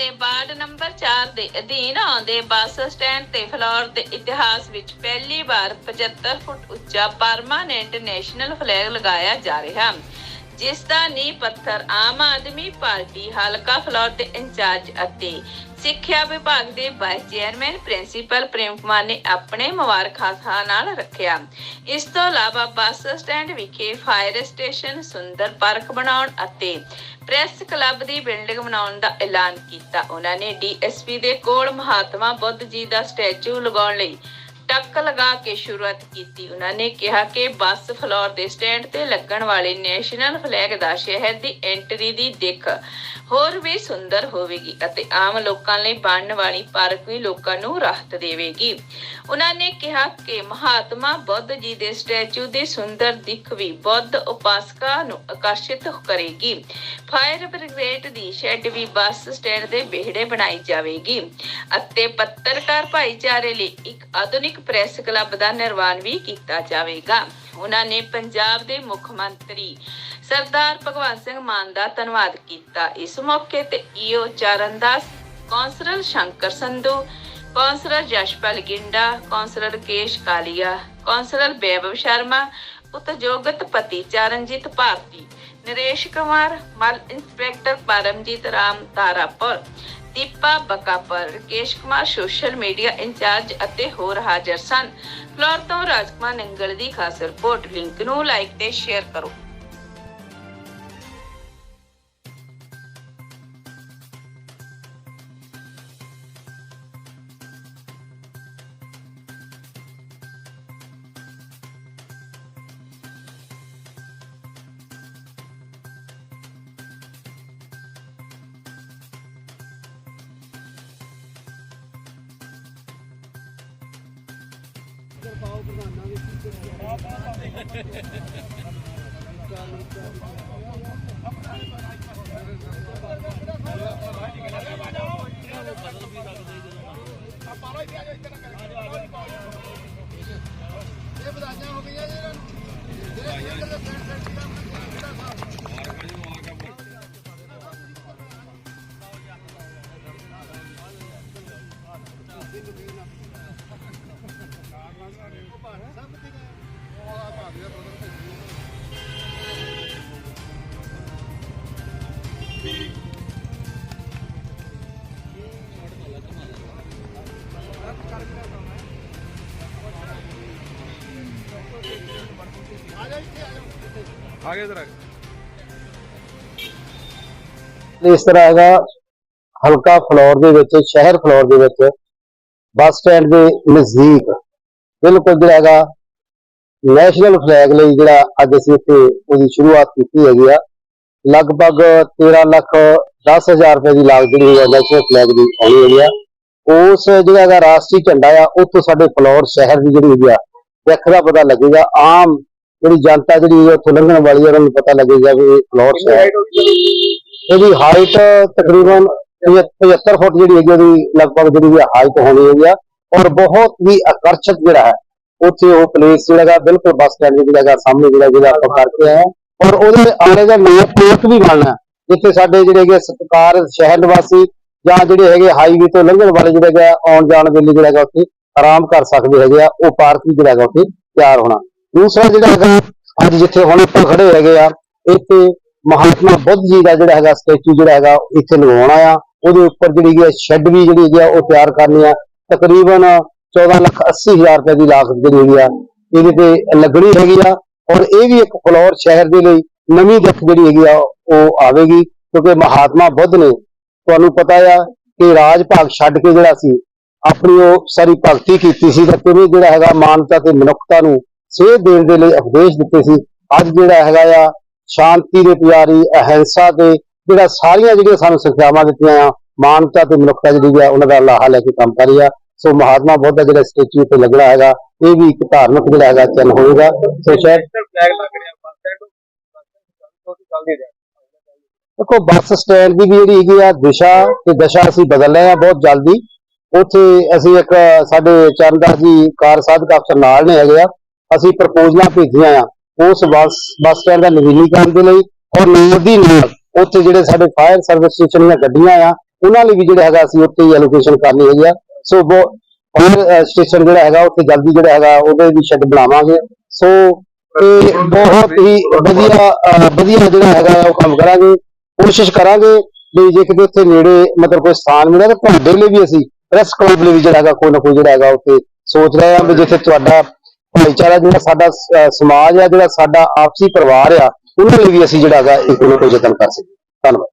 ਦੇ ward number 4 ਦੇ ਅਧੀਨ ਆਉਂਦੇ ਬੱਸ ਸਟੈਂਡ ਤੇ ਫਲੋਰ ਦੇ ਇਤਿਹਾਸ ਵਿੱਚ ਪਹਿਲੀ ਵਾਰ 75 ਫੁੱਟ ਉੱਚਾ ਪਰਮਾਨੈਂਟ ਨੈਸ਼ਨਲ ਫਲੈਗ ਲਗਾਇਆ ਜਾ ਰਿਹਾ। ਜਿਸ ਦਾ ਨੀਂਹ ਪੱਥਰ ਆਮ ਆਦਮੀ ਪਾਰਟੀ ਹਲਕਾ ਫਲੋਰ ਦੇ ਇੰਚਾਰਜ ਅਤੇ ਸਿੱਖਿਆ ਵਿਭਾਗ ਦੇ vice chairman principal Prem Kumar ਨੇ ਆਪਣੇ ਮੁਬਾਰਕ ਹੱਥਾਂ ਨਾਲ ਰੱਖਿਆ। ਇਸ ਤੋਂ ਇਲਾਵਾ ਬੱਸ ਸਟੈਂਡ ਵਿਖੇ ਫਾਇਰ ਸਟੇਸ਼ਨ ਸੁੰਦਰ ਪਾਰਕ ਬਣਾਉਣ ਅਤੇ ਪ੍ਰੈਸ ਕਲੱਬ ਦੀ ਬਿਲਡਿੰਗ ਬਣਾਉਣ ਦਾ ਐਲਾਨ ਕੀਤਾ। ਉਹਨਾਂ ਨੇ ਡੀਐਸਪੀ ਦੇ ਕੋਲ ਮਹਾਤਮਾ ਬੁੱਧ ਜੀ ਦਾ ਸਟੈਚੂ ਲਗਾਉਣ ਲਈ ਟੱਕ ਲਗਾ ਕੇ ਸ਼ੁਰੂਆਤ ਕੀਤੀ। ਉਹਨਾਂ ਨੇ ਕਿਹਾ ਕਿ ਬੱਸ ਫਲੋਰ ਦੇ ਸਟੈਂਡ ਤੇ ਲੱਗਣ ਵਾਲੇ ਨੈਸ਼ਨਲ ਫਲੈਗ ਦਾ ਸ਼ਹਿਰ ਦੀ ਐਂਟਰੀ ਦੀ ਦਿੱਖ ਹੋਰ ਵੀ ਸੁੰਦਰ ਹੋਵੇਗੀ ਅਤੇ ਆਮ ਲੋਕਾਂ ਲਈ ਬਣਨ ਵਾਲੀ ਪਾਰਕ ਵੀ ਲੋਕਾਂ ਨੂੰ ਰਾਹਤ ਦੇਵੇਗੀ। ਉਹਨਾਂ ਨੇ ਕਿਹਾ ਕਿ ਮਹਾਤਮਾ ਬੁੱਧ ਜੀ ਦੇ ਸਟੈਚੂ ਦੀ ਸੁੰਦਰ ਦਿੱਖ ਵੀ ਬੁੱਧ ਉਪਾਸਕਾਂ ਨੂੰ ਆਕਰਸ਼ਿਤ ਕਰੇਗੀ। ਫਾਇਰ ਬ੍ਰਿਗੇਡ ਦੀ ਸ਼ੈੱਡ ਵੀ ਬੱਸ ਸਟੈਂਡ ਦੇ ਵਿਹੜੇ ਬਣਾਈ ਜਾਵੇਗੀ ਅਤੇ ਪੱਤਰਕਾਰ ਭਾਈਚਾਰੇ ਲਈ ਇੱਕ ਆਧੁਨਿਕ ਪ੍ਰੈਸ ਕਲੱਬ ਦਾ ਨਿਰਮਾਣ ਵੀ ਕੀਤਾ ਜਾਵੇਗਾ। ਉਹਨਾਂ ਨੇ ਪੰਜਾਬ ਦੇ ਮੁੱਖ ਮੰਤਰੀ ਸਰਦਾਰ ਭਗਵੰਤ ਸਿੰਘ ਮਾਨ ਦਾ ਧੰਨਵਾਦ ਕੀਤਾ। ਇਸ ਮੌਕੇ ਤੇ EO Charandas, councillor Shankar Sandhu, councillor Jaspal Ginda, councillor Kesh Kalia, councillor ਬੇਬਵ Sharma ਉਤਜੋਗਤ ਪਤੀ ਚਰਨਜੀਤ ਭਾਰਤੀ ਨਰੇਸ਼ ਕੁਮਾਰ, ਮਲ inspector Paramjit Ram Tarapur, Deepa Bakapur, Rakesh Kumar social media incharge ਅਤੇ ਹੋਰ ਹਾਜ਼ਰ ਸਨ। ਫਲੋਰ ਤੋਂ ਰਾਜਕੁਮਾਰ ਨੰਗਲ ਦੀ ਖਾਸ ਰਿਪੋਰਟ, ਲਿੰਕ ਨੂੰ ਲਾਈਕ ਤੇ ਸ਼ੇਅਰ ਕਰੋ। ਆਗੇ ਇਧਰ ਇਸ ਤਰ੍ਹਾਂ ਹੈਗਾ ਹਲਕਾ ਫਲੋਰ ਦੇ ਵਿੱਚ ਸ਼ਹਿਰ ਫਲੋਰ ਦੇ ਵਿੱਚ ਬੱਸ ਸਟੈਂਡ ਦੇ ਨਜ਼ਦੀਕ ਬਿਲਕੁਲ ਜਿਹੜਾ ਹੈਗਾ ਨੈਸ਼ਨਲ ਫਲੈਗ ਲਈ ਜਿਹੜਾ ਅੱਜ ਅਸੀਂ ਇੱਥੇ ਉਹਦੀ ਸ਼ੁਰੂਆਤ ਕੀਤੀ ਹੈਗੀ ਆ। ਲਗਭਗ 13 ਲੱਖ 10000 ਰੁਪਏ ਦੀ ਲਾਗਤ ਜਿਹੜੀ ਹੈ ਨੈਸ਼ਨਲ ਫਲੈਗ ਦੀ ਆਉਣੀ ਹੈਗੀ ਆ। ਉਸ ਜਿਹੜਾ ਹੈਗਾ ਰਾਸ਼ਟਰੀ ਝੰਡਾ ਆ, ਉੱਥੋਂ ਸਾਡੇ ਫਲੋਰ ਸ਼ਹਿਰ ਦੀ ਜਿਹੜੀ ਹੈਗੀ ਆ ਦਿੱਖ ਦਾ ਪਤਾ ਲੱਗੇਗਾ। ਆਮ ਜਿਹੜੀ ਜਨਤਾ ਜਿਹੜੀ ਹੈ ਉੱਥੋਂ ਲੰਘਣ ਵਾਲੀ ਹੈ ਉਹਨਾਂ ਨੂੰ ਪਤਾ ਲੱਗੇਗਾ ਵੀ ਇਹ ਫਲੋਰ ਸ਼ਹਿਰ ਇਹਦੀ ਹਾਈਟ ਤਕਰੀਬਨ 75 ਫੁੱਟ ਜਿਹੜੀ ਹੈਗੀ ਉਹਦੀ ਲਗਭਗ ਜਿਹੜੀ ਹਾਈਟ ਹੋਣੀ ਹੈਗੀ ਆ। ਔਰ ਬਹੁਤ ਹੀ ਆਕਰਸ਼ਕ ਜਿਹੜਾ ਹੈ, ਉੱਥੇ ਉਹ ਪਲੇਸ ਜਿਹੜਾ ਬਿਲਕੁਲ ਬੱਸ ਸਟੈਂਡ ਦੇ ਜਿਹੜਾ ਸਾਹਮਣੇ ਜਿਹੜਾ ਜਿਹੜਾ ਆਪਾਂ ਕਰਕੇ ਆਏ ਔਰ ਉਹਦੇ ਆਲੇ ਦਾ ਮੇਨ ਪੋਰਟ ਵੀ ਬਣਨਾ ਜਿੱਥੇ ਸਾਡੇ ਜਿਹੜੇ ਹੈਗੇ ਸਤਕਾਰ ਸ਼ਹਿਰ ਨਿਵਾਸੀ ਜਾਂ ਜਿਹੜੇ ਹੈਗੇ ਹਾਈਵੇ ਤੋਂ ਲੰਘਣ ਵਾਲੇ ਜਿਹੜੇ ਹੈਗੇ ਆਉਣ ਜਾਣ ਵੇਲੇ ਜਿਹੜਾ ਹੈਗਾ ਉੱਥੇ ਆਰਾਮ ਕਰ ਸਕਦੇ ਹੈਗੇ ਆ, ਉਹ ਪਾਰਕ ਵੀ ਜਿਹੜਾ ਹੈਗਾ ਉੱਥੇ ਤਿਆਰ ਹੋਣਾ। ਦੂਸਰਾ ਜਿਹੜਾ ਹੈਗਾ, ਅੱਜ ਜਿੱਥੇ ਹੁਣ ਆਪਾਂ ਖੜੇ ਹੈਗੇ ਆ, ਇੱਥੇ ਮਹਾਤਮਾ ਬੁੱਧ ਜੀ ਦਾ ਜਿਹੜਾ ਹੈਗਾ ਸਟੈਚੂ ਜਿਹੜਾ ਹੈਗਾ, ਇੱਥੇ ਲਗਾਉਣਾ ਆ ਉਹਦੇ ਉੱਪਰ ਜਿਹੜੀ ਹੈ ਸ਼ੈੱਡ ਵੀ ਜਿਹੜੀ ਹੈਗੀ ਆ, ਉਹ ਤਿਆਰ ਕਰਨੀ ਆ। ਤਕਰੀਬਨ 14 ਲੱਖ 80 ਹਜ਼ਾਰ ਰੁਪਏ ਦੀ ਲਾਗਤ ਜਿਹੜੀ ਹੈਗੀ ਆ, ਇਹਦੇ ਤੇ ਲੱਗਣੀ ਹੈਗੀ ਆ ਔਰ ਇਹ ਵੀ ਇੱਕ ਫਲੋਰ ਸ਼ਹਿਰ ਦੇ ਲਈ ਨਵੀਂ ਦਿੱਖ ਜਿਹੜੀ ਹੈਗੀ ਆ, ਉਹ ਆਵੇਗੀ ਕਿਉਂਕਿ ਮਹਾਤਮਾ ਬੁੱਧ ਨੇ ਤੁਹਾਨੂੰ ਪਤਾ ਆ ਕਿ ਰਾਜ ਭਾਗ ਛੱਡ ਕੇ ਜਿਹੜਾ ਸੀ, ਆਪਣੀ ਉਹ ਸਾਰੀ ਭਗਤੀ ਕੀਤੀ ਸੀ ਤਾਂ ਕਿਵੇਂ ਜਿਹੜਾ ਹੈਗਾ ਮਾਨਵਤਾ ਤੇ ਮਨੁੱਖਤਾ ਨੂੰ ਸੇਧ ਦੇਣ ਦੇ ਲਈ ਉਪਦੇਸ਼ ਦਿੱਤੇ ਸੀ, ਅੱਜ ਜਿਹੜਾ ਹੈਗਾ ਆ, ਸ਼ਾਂਤੀ ਦੇ ਪਿਆਰੀ, ਅਹਿੰਸਾ ਤੇ ਜਿਹੜਾ ਸਾਰੀਆਂ ਜਿਹੜੀਆਂ ਸਾਨੂੰ ਸਿੱਖਿਆਵਾਂ ਦਿੱਤੀਆਂ ਆ ਮਾਨਵਤਾ ਤੇ ਮਨੁੱਖਤਾ ਜਿਹੜੀ ਆ, ਉਹਨਾਂ ਦਾ ਲਾਹਾ ਲੈ ਕੇ ਕੰਮ ਕਰ ਰਹੀ ਆ। ਸੋ ਮਹਾਤਮਾ ਬੁੱਧ ਦਾ ਜਿਹੜਾ ਸਟੈਚੂ ਤੇ ਲੱਗਣਾ ਹੈਗਾ ਇਹ ਵੀ ਇੱਕ ਧਾਰਮਿਕ ਜਿਹੜਾ ਹੈਗਾ ਚਿੰਨ੍ਹ ਹੋਏਗਾ ਸੋ ਸ਼ਾਇਦ ਫਲੈਗ ਲੱਗ ਰਿਹਾ ਬੱਸ ਸਟੈਂਡ ਤੋਂ ਚੱਲ ਨਹੀਂ ਰਿਹਾ ਦੇਖੋ ਬੱਸ ਸਟੈਂਡ ਦੀ ਵੀ ਜਿਹੜੀ ਹੈਗੀ ਆ ਦਿਸ਼ਾ ਤੇ ਦਸ਼ਾ ਅਸੀਂ ਬਦਲ ਰਹੇ ਆ ਬਹੁਤ ਜਲਦੀ ਉੱਥੇ ਅਸੀਂ ਇੱਕ ਸਾਡੇ ਚਰਨਦਾਸ ਜੀ ਕਾਰ ਸਾਧਕ ਅਫਸਰ ਨਾਲ ਨੇ ਹੈਗੇ ਆ ਅਸੀਂ ਪ੍ਰਪੋਜ਼ਲਾਂ ਭੇਜੀਆਂ ਆ ਉਸ ਬੱਸ ਬੱਸ ਸਟੈਂਡ ਦਾ ਨਵੀਨੀਕਰਨ ਦੇ ਲਈ ਔਰ ਨਾਲ ਦੀ ਨਾਲ ਉੱਥੇ ਜਿਹੜੇ ਸਾਡੇ ਫਾਇਰ ਸਰਵਿਸ ਸਟੇਸ਼ਨ ਦੀਆਂ ਗੱਡੀਆਂ ਆ ਉਹਨਾਂ ਲਈ ਵੀ ਜਿਹੜਾ ਹੈਗਾ ਅਸੀਂ ਉੱਥੇ ਹੀ ਐਲੋਕੇਸ਼ਨ ਕਰਨੀ ਹੈਗੀ ਆ ਸੋ ਫਾਇਰ ਸਟੇਸ਼ਨ ਜਿਹੜਾ ਹੈਗਾ, ਉੱਥੇ ਜਲਦੀ ਜਿਹੜਾ ਹੈਗਾ, ਉਹਦੇ ਵੀ ਸ਼ੈੱਡ ਬਣਾਵਾਂਗੇ। ਸੋ ਇਹ ਬਹੁਤ ਹੀ ਵਧੀਆ ਵਧੀਆ ਜਿਹੜਾ ਹੈਗਾ, ਉਹ ਕੰਮ ਕਰਾਂਗੇ। ਕੋਸ਼ਿਸ਼ ਕਰਾਂਗੇ ਵੀ ਜੇ ਕਿਤੇ ਉੱਥੇ ਨੇੜੇ, ਮਤਲਬ ਕੋਈ ਸਥਾਨ ਮਿਲਿਆ, ਤਾਂ ਤੁਹਾਡੇ ਲਈ ਵੀ ਅਸੀਂ ਪ੍ਰੈਸ ਕਲੱਬ ਲਈ ਵੀ ਜਿਹੜਾ ਹੈਗਾ, ਕੋਈ ਨਾ ਕੋਈ ਜਿਹੜਾ ਹੈਗਾ, ਉੱਥੇ ਸੋਚ ਰਹੇ ਹਾਂ ਵੀ ਜਿੱਥੇ ਤੁਹਾਡਾ ਭਾਈਚਾਰਾ, ਜਿਹੜਾ ਸਾਡਾ ਸਮਾਜ ਆ, ਜਿਹੜਾ ਸਾਡਾ ਆਪਸੀ ਪਰਿਵਾਰ ਆ, ਉਹਨਾਂ ਲਈ ਵੀ ਅਸੀਂ ਜਿਹੜਾ ਹੈਗਾ, ਇੱਕ ਨਾ ਕੋਈ ਯਤਨ ਕਰ ਸਕੀਏ। ਧੰਨਵਾਦ।